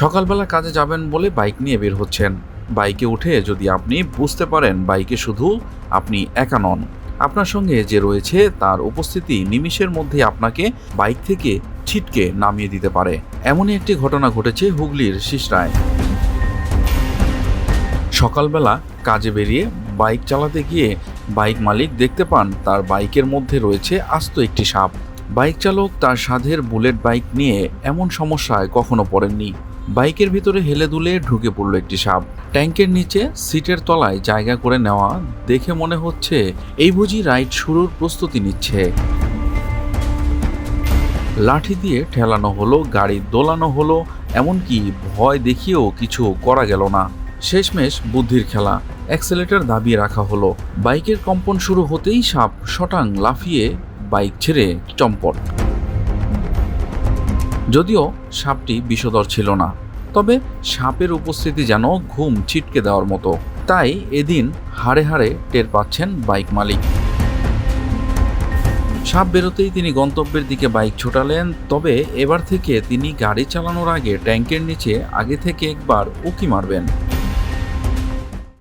সকালবেলা কাজে যাবেন বলে বাইক নিয়ে বের হচ্ছেন। বাইকে উঠে যদি আপনি বুঝতে পারেন বাইকে শুধু আপনি একা নন। আপনার সঙ্গে যে রয়েছে তার উপস্থিতি নিমিষের মধ্যে আপনাকে বাইক থেকে ছিটকে নামিয়ে দিতে পারে। এমনই একটি ঘটনা ঘটেছে হুগলির শিশরায়। সকালবেলা কাজে বেরিয়ে বাইক চালাতে গিয়ে বাইক মালিক দেখতে পান তার বাইকের মধ্যে রয়েছে আস্ত একটি সাপ। বাইক চালক তার সাধের বুলেট বাইক নিয়ে এমন সমস্যায় কখনো পড়েননি। বাইকের ভিতরে হেলে দুলে ঢুকে পড়ল একটি সাপ। ট্যাঙ্কের নিচে সিটের তলায় জায়গা করে নেওয়া দেখে মনে হচ্ছে এই বুঝি রাইড শুরুর প্রস্তুতি নিচ্ছে। লাঠি দিয়ে ঠেলানো হলো, গাড়ি দোলানো হলো, এমনকি ভয় দেখিয়েও কিছু করা গেল না। শেষমেশ বুদ্ধির খেলা, অ্যাক্সেলেটার দাবিয়ে রাখা হলো। বাইকের কম্পন শুরু হতেই সাপ শটাং লাফিয়ে বাইক ছেড়ে চম্পট। যদিও সাপটি বিষধর ছিল না, তবে সাপের উপস্থিতি যেন ঘুম ছিটকে দেওয়ার মতো। তাই এদিন হাড়ে হাড়ে টের পাচ্ছেন বাইক মালিক। সাপ বেরোতেই তিনি গন্তব্যের দিকে বাইক ছোটালেন, তবে এবার থেকে তিনি গাড়ি চালানোর আগে ট্যাঙ্কের নিচে আগে থেকে একবার উকি মারবেন।